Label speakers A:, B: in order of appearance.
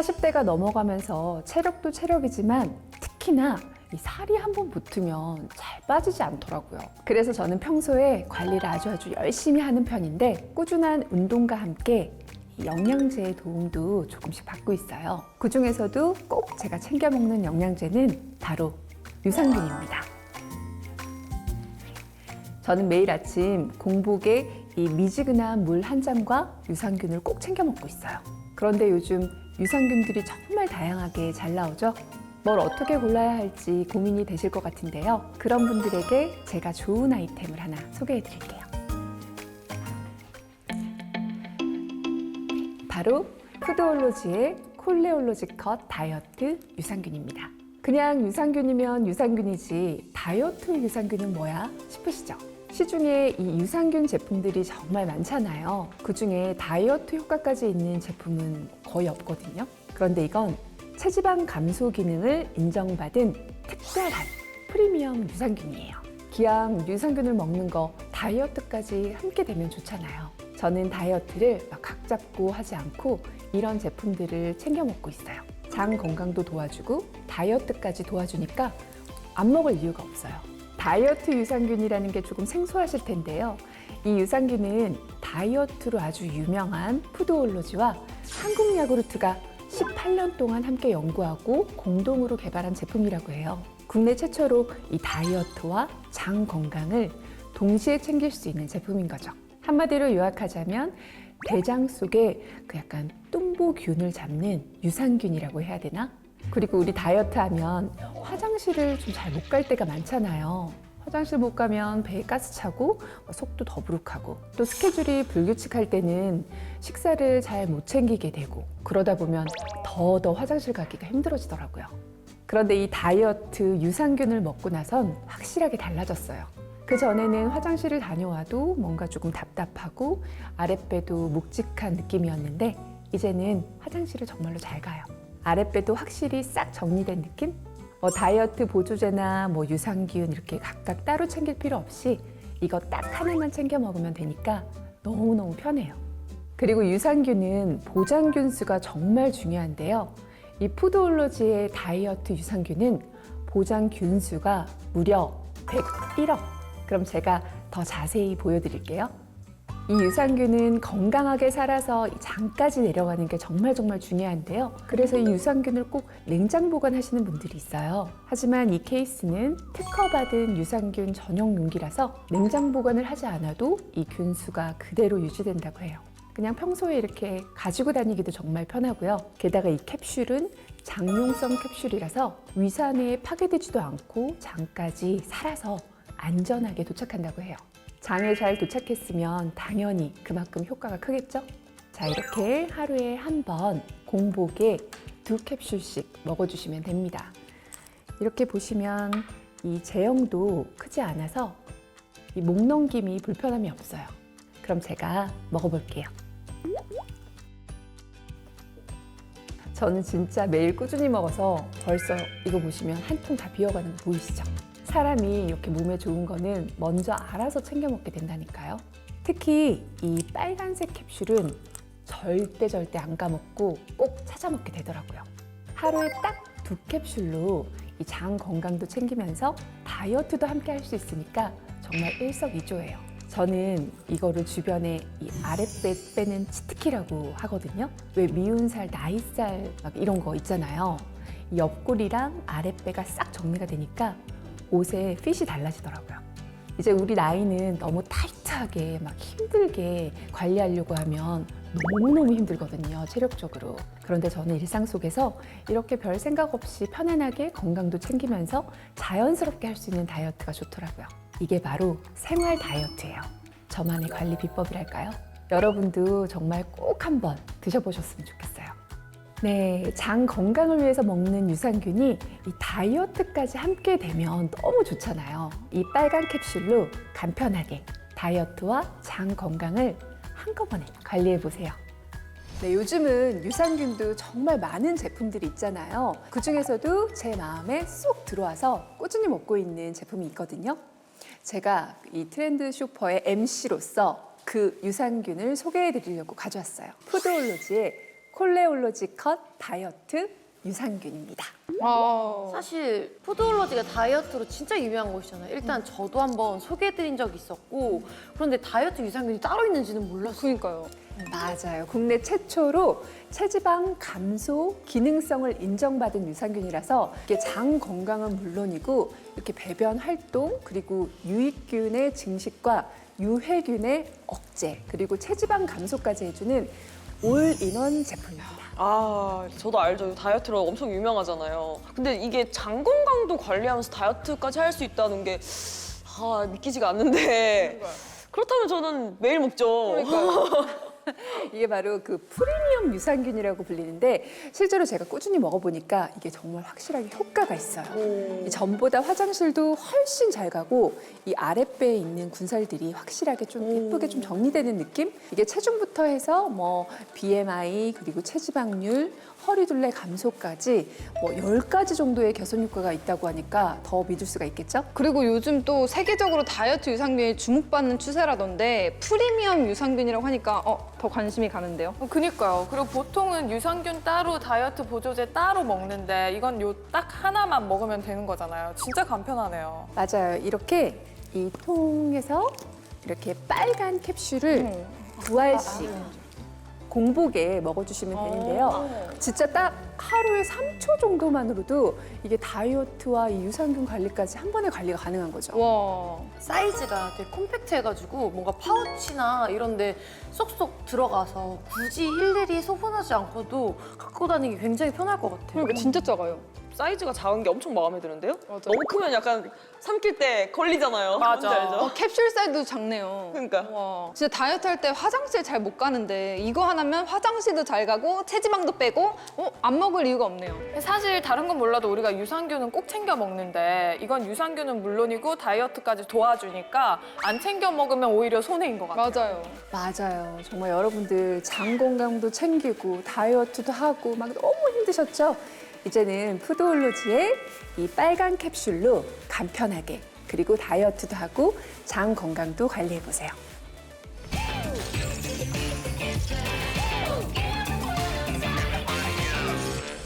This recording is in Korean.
A: 40대가 넘어가면서 체력도 체력이지만 특히나 이 살이 한번 붙으면 잘 빠지지 않더라고요. 그래서 저는 평소에 관리를 아주 아주 열심히 하는 편인데 꾸준한 운동과 함께 이 영양제의 도움도 조금씩 받고 있어요. 그 중에서도 꼭 제가 챙겨 먹는 영양제는 바로 유산균입니다. 저는 매일 아침 공복에 이 미지근한 물 한 잔과 유산균을 꼭 챙겨 먹고 있어요. 그런데 요즘 유산균들이 정말 다양하게 잘 나오죠? 뭘 어떻게 골라야 할지 고민이 되실 것 같은데요. 그런 분들에게 제가 좋은 아이템을 하나 소개해 드릴게요. 바로 푸드올로지의 콜레올로지 컷 다이어트 유산균입니다. 그냥 유산균이면 유산균이지 다이어트 유산균은 뭐야 싶으시죠? 시중에 이 유산균 제품들이 정말 많잖아요. 그 중에 다이어트 효과까지 있는 제품은 거의 없거든요. 그런데 이건 체지방 감소 기능을 인정받은 특별한 프리미엄 유산균이에요. 기왕 유산균을 먹는 거 다이어트까지 함께 되면 좋잖아요. 저는 다이어트를 막 각 잡고 하지 않고 이런 제품들을 챙겨 먹고 있어요. 장 건강도 도와주고 다이어트까지 도와주니까 안 먹을 이유가 없어요. 다이어트 유산균이라는 게 조금 생소하실 텐데요. 이 유산균은 다이어트로 아주 유명한 푸드올로지와 한국 야구르트가 18년 동안 함께 연구하고 공동으로 개발한 제품이라고 해요. 국내 최초로 이 다이어트와 장 건강을 동시에 챙길 수 있는 제품인 거죠. 한마디로 요약하자면 대장 속에 그 약간 뚱보균을 잡는 유산균이라고 해야 되나? 그리고 우리 다이어트 하면 화장실을 좀 잘 못 갈 때가 많잖아요. 화장실 못 가면 배에 가스 차고 뭐 속도 더부룩하고 또 스케줄이 불규칙할 때는 식사를 잘 못 챙기게 되고 그러다 보면 더더 화장실 가기가 힘들어지더라고요. 그런데 이 다이어트 유산균을 먹고 나선 확실하게 달라졌어요. 그 전에는 화장실을 다녀와도 뭔가 조금 답답하고 아랫배도 묵직한 느낌이었는데 이제는 화장실을 정말로 잘 가요. 아랫배도 확실히 싹 정리된 느낌? 뭐 다이어트 보조제나 뭐 유산균 이렇게 각각 따로 챙길 필요 없이 이거 딱 하나만 챙겨 먹으면 되니까 너무너무 편해요. 그리고 유산균은 보장균 수가 정말 중요한데요. 이 푸드올로지의 다이어트 유산균은 보장균 수가 무려 101억. 그럼 제가 더 자세히 보여드릴게요. 이 유산균은 건강하게 살아서 이 장까지 내려가는 게 정말 정말 중요한데요. 그래서 이 유산균을 꼭 냉장 보관하시는 분들이 있어요. 하지만 이 케이스는 특허받은 유산균 전용 용기라서 냉장 보관을 하지 않아도 이 균수가 그대로 유지된다고 해요. 그냥 평소에 이렇게 가지고 다니기도 정말 편하고요. 게다가 이 캡슐은 장용성 캡슐이라서 위산에 파괴되지도 않고 장까지 살아서 안전하게 도착한다고 해요. 장에 잘 도착했으면 당연히 그만큼 효과가 크겠죠? 자, 이렇게 하루에 한 번 공복에 두 캡슐씩 먹어주시면 됩니다. 이렇게 보시면 이 제형도 크지 않아서 이 목 넘김이 불편함이 없어요. 그럼 제가 먹어볼게요. 저는 진짜 매일 꾸준히 먹어서 벌써 이거 보시면 한 통 다 비어가는 거 보이시죠? 사람이 이렇게 몸에 좋은 거는 먼저 알아서 챙겨 먹게 된다니까요. 특히 이 빨간색 캡슐은 절대 절대 안 까먹고 꼭 찾아 먹게 되더라고요. 하루에 딱 두 캡슐로 이 장 건강도 챙기면서 다이어트도 함께 할 수 있으니까 정말 일석이조예요. 저는 이거를 주변에 이 아랫배 빼는 치트키라고 하거든요. 왜 미운 살, 나이살 막 이런 거 있잖아요. 이 옆구리랑 아랫배가 싹 정리가 되니까 옷에 핏이 달라지더라고요. 이제 우리 나이는 너무 타이트하게 막 힘들게 관리하려고 하면 너무너무 힘들거든요, 체력적으로. 그런데 저는 일상 속에서 이렇게 별 생각 없이 편안하게 건강도 챙기면서 자연스럽게 할 수 있는 다이어트가 좋더라고요. 이게 바로 생활 다이어트예요. 저만의 관리 비법이랄까요? 여러분도 정말 꼭 한번 드셔보셨으면 좋겠어요. 네, 장 건강을 위해서 먹는 유산균이 이 다이어트까지 함께 되면 너무 좋잖아요. 이 빨간 캡슐로 간편하게 다이어트와 장 건강을 한꺼번에 관리해 보세요. 네, 요즘은 유산균도 정말 많은 제품들이 있잖아요. 그 중에서도 제 마음에 쏙 들어와서 꾸준히 먹고 있는 제품이 있거든요. 제가 이 트렌드 쇼퍼의 MC로서 그 유산균을 소개해 드리려고 가져왔어요. 푸드올로지의 콜레올로지 컷 다이어트 유산균입니다.
B: 아,
C: 사실 푸드올로지가 다이어트로 진짜 유명한 곳이잖아요. 일단 저도 한번 소개해드린 적이 있었고 그런데 다이어트 유산균이 따로 있는지는 몰랐어요.
B: 그니까요.
A: 맞아요. 국내 최초로 체지방 감소 기능성을 인정받은 유산균이라서 이게 장 건강은 물론이고 이렇게 배변 활동 그리고 유익균의 증식과 유해균의 억제 그리고 체지방 감소까지 해주는 올 인원 제품입니다.
D: 아, 저도 알죠. 다이어트로 엄청 유명하잖아요. 근데 이게 장 건강도 관리하면서 다이어트까지 할 수 있다는 게 아, 믿기지가 않는데 그렇다면 저는 매일 먹죠.
A: 이게 바로 그 프리미엄 유산균이라고 불리는데 실제로 제가 꾸준히 먹어보니까 이게 정말 확실하게 효과가 있어요. 이 전보다 화장실도 훨씬 잘 가고 이 아랫배에 있는 군살들이 확실하게 좀 예쁘게 좀 정리되는 느낌? 이게 체중부터 해서 뭐 BMI 그리고 체지방률, 허리둘레 감소까지 뭐 10가지 정도의 개선 효과가 있다고 하니까 더 믿을 수가 있겠죠?
B: 그리고 요즘 또 세계적으로 다이어트 유산균이 주목받는 추세라던데 프리미엄 유산균이라고 하니까 어, 더 관심이 가는데요.
E: 어, 그니까요. 그리고 보통은 유산균 따로 다이어트 보조제 따로 먹는데 이건 요 딱 하나만 먹으면 되는 거잖아요. 진짜 간편하네요.
A: 맞아요. 이렇게 이 통에서 이렇게 빨간 캡슐을 두 알씩 공복에 먹어주시면 되는데요. 진짜 딱 하루에 3초 정도만으로도 이게 다이어트와 이 유산균 관리까지 한 번에 관리가 가능한 거죠.
B: 와.
C: 사이즈가 되게 콤팩트해가지고 뭔가 파우치나 이런데 쏙쏙 들어가서 굳이 일일이 소분하지 않고도 갖고 다니기 굉장히 편할 것 같아요.
B: 그러니까 진짜 작아요.
D: 사이즈가 작은 게 엄청 마음에 드는데요?
B: 맞아.
D: 너무 크면 약간 삼킬 때 걸리잖아요.
E: 맞아.
D: 뭔지 알죠?
B: 어, 캡슐 사이즈도 작네요.
D: 그러니까.
B: 와. 진짜 다이어트 할 때 화장실 잘 못 가는데 이거 하나면 화장실도 잘 가고 체지방도 빼고 어, 안 먹을 이유가 없네요.
E: 사실 다른 건 몰라도 우리가 유산균은 꼭 챙겨 먹는데 이건 유산균은 물론이고 다이어트까지 도와주니까 안 챙겨 먹으면 오히려 손해인 것 같아요.
B: 맞아요.
A: 맞아요. 정말 여러분들 장 건강도 챙기고 다이어트도 하고 막 너무 힘드셨죠? 이제는 푸드올로지의 이 빨간 캡슐로 간편하게 그리고 다이어트도 하고 장 건강도 관리해 보세요.